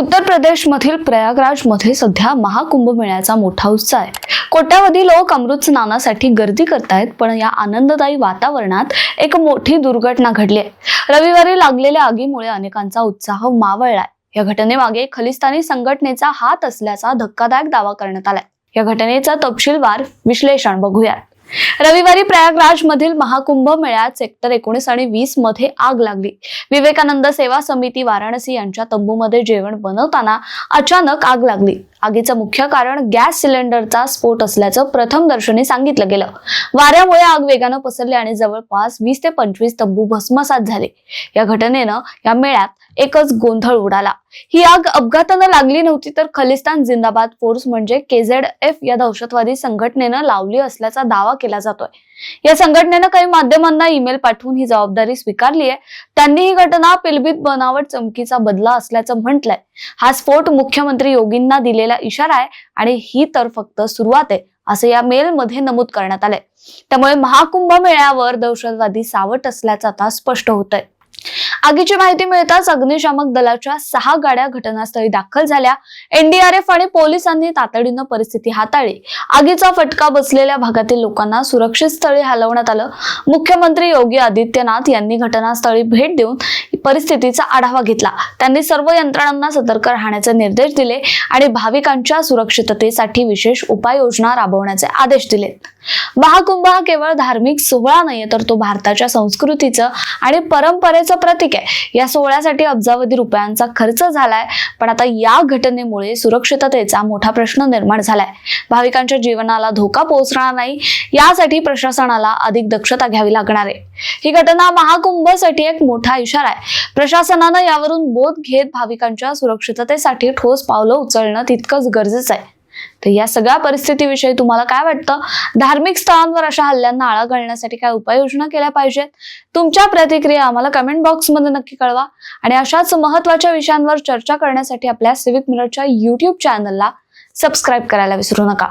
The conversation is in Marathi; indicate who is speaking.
Speaker 1: उत्तर प्रदेशमधील प्रयागराजमध्ये सध्या महाकुंभ मेळ्याचा मोठा उत्साह आहे. कोट्यावधी लोक अमृत स्नानासाठी गर्दी करतायत पण या आनंददायी वातावरणात एक मोठी दुर्घटना घडली आहे. रविवारी लागलेल्या आगीमुळे अनेकांचा उत्साह मावळलाय. या घटनेमागे खलिस्तानी संघटनेचा हात असल्याचा धक्कादायक दावा करण्यात आलाय. या घटनेचा तपशीलवार विश्लेषण बघूयात. रविवारी प्रयागराज मधील महाकुंभ मेळ्यात सेक्टर एकोणीस आणि वीसमध्ये आग लागली. विवेकानंद सेवा समिती वाराणसी यांच्या तंबूमध्ये जेवण बनवताना अचानक आग लागली. आगीचं मुख्य कारण गॅस सिलेंडरचा स्फोट असल्याचं प्रथम दर्शनी सांगितलं गेलं. वाऱ्यामुळे आग वेगानं पसरली आणि जवळपास वीस ते पंचवीस तंबू भस्मसात झाले. या घटनेनं या मेळ्यात एकच गोंधळ उडाला. ही आग अपघातानं लागली नव्हती तर खलिस्तान जिंदाबाद फोर्स म्हणजे केझेड एफ या दहशतवादी संघटनेनं लावली असल्याचा दावा केला जातोय. या संघटनेनं काही माध्यमांना ईमेल पाठवून ही जबाबदारी स्वीकारली आहे त्यांनी ही घटना पिलबीत बनावट चमकीचा बदला असल्याचं म्हटलंय. हा स्फोट मुख्यमंत्री योगींना दिलेला इशारा आहे आणि ही तर फक्त सुरुवात आहे असं या मेलमध्ये नमूद करण्यात आलंय. त्यामुळे महाकुंभ मेळ्यावर दहशतवादी सावट असल्याचं आता स्पष्ट होत आहे आगीची माहिती मिळताच अग्निशामक दलाच्या सहा गाड्या घटनास्थळी दाखल झाल्या. एनडीआरएफ आणि पोलिसांनी तातडीनं परिस्थिती हाताळली. आगीचा फटका बसलेल्या भागातील लोकांना सुरक्षित स्थळी हलवण्यात आलं. मुख्यमंत्री योगी आदित्यनाथ यांनी घटनास्थळी भेट देऊन परिस्थितीचा आढावा घेतला. त्यांनी सर्व यंत्रणांना सतर्क राहण्याचे निर्देश दिले आणि भाविकांच्या सुरक्षिततेसाठी विशेष उपाययोजना राबवण्याचे आदेश दिले. महाकुंभ हा केवळ धार्मिक सोहळा नाहीये तर तो भारताच्या संस्कृतीचं आणि परंपरेचं प्रतीक आहे. या सोहळ्यासाठी अब्जावधी रुपयांचा खर्च झालाय पण आता या घटनेमुळे सुरक्षिततेचा मोठा प्रश्न निर्माण झालाय. भाविकांच्या जीवनाला धोका पोहोचणार नाही यासाठी प्रशासनाला अधिक दक्षता घ्यावी लागणार आहे. ही घटना महाकुंभसाठी एक मोठा इशारा आहे. प्रशासनानं यावरून बोध घेत भाविकांच्या सुरक्षिततेसाठी ठोस पावलं उचलणं तितकंच गरजेचं आहे. तर या सगळ्या परिस्थितीविषयी तुम्हाला काय वाटतं? धार्मिक स्थळांवर अशा हल्ल्यांना आळा घालण्यासाठी काय उपाययोजना केल्या पाहिजेत? तुमच्या प्रतिक्रिया आम्हाला कमेंट बॉक्समध्ये नक्की कळवा. आणि अशाच महत्त्वाच्या विषयांवर चर्चा करण्यासाठी आपल्या सिविक मिररच्या युट्यूब चॅनलला सबस्क्राईब करायला विसरू नका.